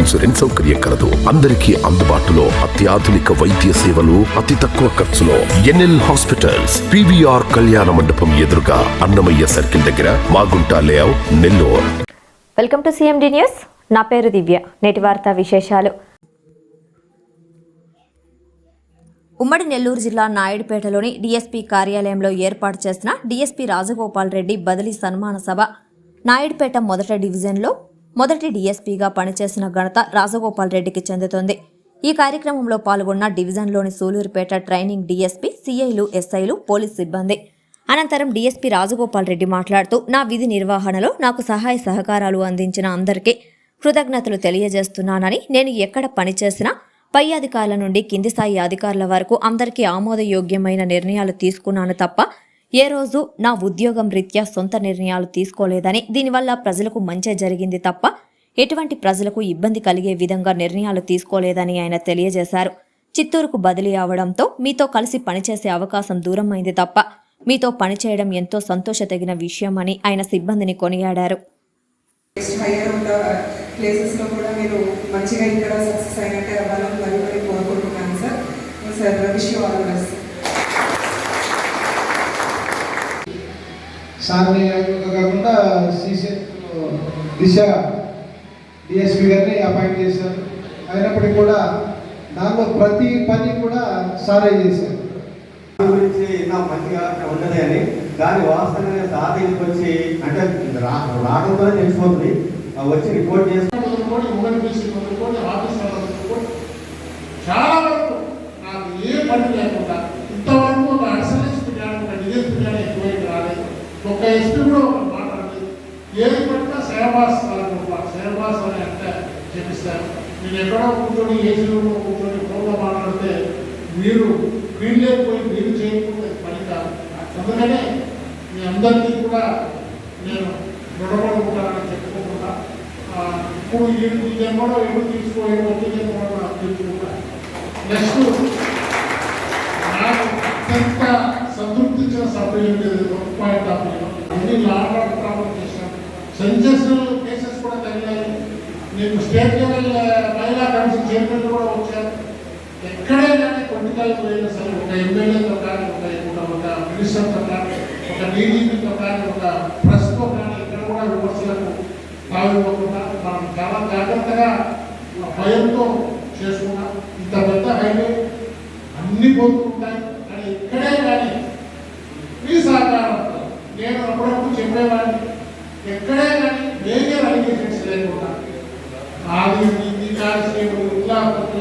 Insurance సౌకర్యం కలదు. అందరికీ అందుబాటులో అత్యాధునిక వైద్య సేవలు అతి తక్కువ ఖర్చులో ఎన్ఎల్ హాస్పిటల్స్ పివిఆర్ కళ్యాణ మండపం ఎదురుగా అన్నమయ్య సర్కిల్ దగ్గర Magunta layout Nellore. Welcome to CMD news. నా పేరు దివ్య. నేటి వార్తా విశేషాలు. ఉమ్మడి నెల్లూరు జిల్లా నాయుడుపేటలోని డీఎస్పీ కార్యాలయంలో ఏర్పాటు చేసిన డీఎస్పీ రాజగోపాల్ రెడ్డి బదిలీ సన్మాన సభ. నాయుడుపేట మొదట డివిజన్లో మొదటి డీఎస్పీగా పనిచేసిన ఘనత రాజగోపాల్ రెడ్డికి చెందుతుంది. ఈ కార్యక్రమంలో పాల్గొన్న డివిజన్లోని సూలూరుపేట ట్రైనింగ్ డీఎస్పీ సీఐలు ఎస్ఐలు పోలీస్ సిబ్బంది. అనంతరం డీఎస్పీ రాజగోపాల్ రెడ్డి మాట్లాడుతూ నా విధి నిర్వహణలో నాకు సహాయ సహకారాలు అందించిన అందరికీ కృతజ్ఞతలు తెలియజేస్తున్నానని నేను ఎక్కడ పనిచేసినా పై అధికారుల నుండి కింది స్థాయి అధికారుల వరకు అందరికీ ఆమోదయోగ్యమైన నిర్ణయాలు తీసుకున్నాను తప్ప ఏ రోజు నా ఉద్యోగం రీత్యా సొంత నిర్ణయాలు తీసుకోలేదని దీనివల్ల ప్రజలకు మంచి జరిగింది తప్ప ఎటువంటి ప్రజలకు ఇబ్బంది కలిగే విధంగా నిర్ణయాలు తీసుకోలేదని ఆయన తెలియజేశారు. చిత్తూరుకు బదిలీ అవడంతో మీతో కలిసి పనిచేసే అవకాశం దూరమైంది తప్ప మీతో పనిచేయడం ఎంతో సంతోషతగిన విషయమని ఆయన సిబ్బందిని కొనియాడారు. ప్లేసెస్లో కూడా మీరు మంచిగా ఇక్కడ సక్సెస్ అయినట్టే అవ్వాలని కోరుకుంటున్నాను సార్. సార్ ఆల్ సార్ని కాకుండా సీసీ దిశ డిఎస్పీ గారిని అపాయింట్ చేశారు. అయినప్పటికీ కూడా దానిలో ప్రతి పని కూడా సారే చేశారు. దాని గురించి నా మంచిగా ఉన్నది అని. దాని వాస్తవంగా సార్ దగ్గరికి వచ్చి అంటే రా రావడంతోనే తెలిసిపోతుంది. వచ్చి రిపోర్ట్ చేసి చాలా వరకు నాకు ఏ పని లేకుండా ఇంతవరకు కానీ ఒక డిఎస్పీ ఒక ఎస్పీ కూడా ఒక మాట్లాడలేదు ఏది పట్టినా సేవాస్ సేవాస్ అని అంటే చెప్పిస్తారు. నేను ఎక్కడో కూర్చొని ఏసీలో కూర్చొని ఫోన్లో మాట్లాడితే మీరు వీళ్ళే లేకపోయి మీరు చేయకపోతే పని కాదు. అందుకనే మీ అందరికీ కూడా నేను రుణపడుకుంటానని చెప్పుకోకుండా ఇప్పుడు ఈ ఈ జన్మలో ఎప్పుడు తీసుకోవాలి వచ్చే జన్మలో నాకు నెక్స్ట్ నాకు అత్యంత సంతృప్తించిన సభ్యులు పాయింట్ ఆఫ్ వ్యూ అన్ని లాభాలు ప్రాబ్లం చేశాను సెన్సెషనల్ కేసెస్ కూడా తగిలాయి మీకు స్టేట్ లెవెల్ మహిళా కమిషన్ చైర్మన్ కూడా వచ్చారు ఎక్కడే కానీ పొలిటికల్ పోయినా సరే ఒక ఎమ్మెల్యేతో కానీ ఒక ఒక- ఒక మినిస్టర్తో కానీ ఒక డీజీపీతో కానీ ఒక ప్రెస్తో కానీ ఇక్కడ కూడా విమర్శలకు తావివ్వకుండా మనం చాలా జాగ్రత్తగా ఆ భయంతో చేసుకున్నాం ఇంత పెద్ద హైవే అన్ని పోతుంటాయి కానీ ఇక్కడే కానీ సహకారంతో నేను అప్పుడప్పుడు చెప్పేవాడిని ఎక్కడే కానీ మేజర్ అలిగేషన్స్ లేకుండా అది ఈ కానిస్టేబుల్ ఇలా కొట్టు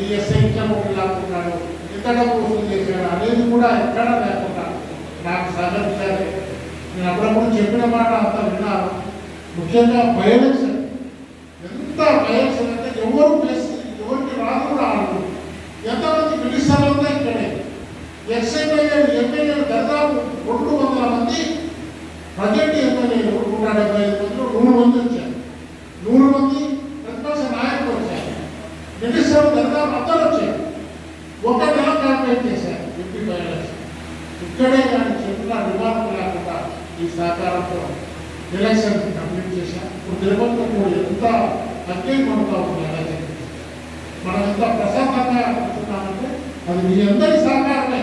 ఈ ఎస్ఐ ఇట్లా కొట్టు లాక్కున్నాడు కోసం చేశాడు అనేది కూడా ఎక్కడ లేకుండా నాకు సహకరించాలి నేను అప్పుడప్పుడు చెప్పిన మాట అంతా విన్నాను ముఖ్యంగా బయలక్షన్ ఎంత బయలక్షన్ అంటే ఎవరు ప్లస్ ఎవరికి రాదు కూడా ఆడదు ఎంతమంది మినిస్టర్లు ఇక్కడే ఎస్ఐ రెండు వందల మంది బడ్జెట్ ఎమ్మెల్యేలు నూట డెబ్బై ఐదు మందిలో నూరు మంది వచ్చారు. నూరు మంది ప్రతిపక్ష నాయకులు వచ్చారు. మినిస్టర్లు దాదాపు అందరూ వచ్చారు. ఒక నెల క్యాంపెయిన్ చేశారు. ఎంపీ ఎలక్షన్ ఇక్కడే కానీ చెప్పిన వివాదం లేకుండా ఈ సహకారంతో ఎలక్షన్ కంప్లీట్ చేశాం ఇప్పుడు తిరుపతిలో కూడా ఎంత అగ్గేం పడుతూ ఉంది ఎలక్షన్ మనం ఎంత ప్రశాంతంగా అనుకుంటున్నామంటే అది మీ అందరి సహకారమే.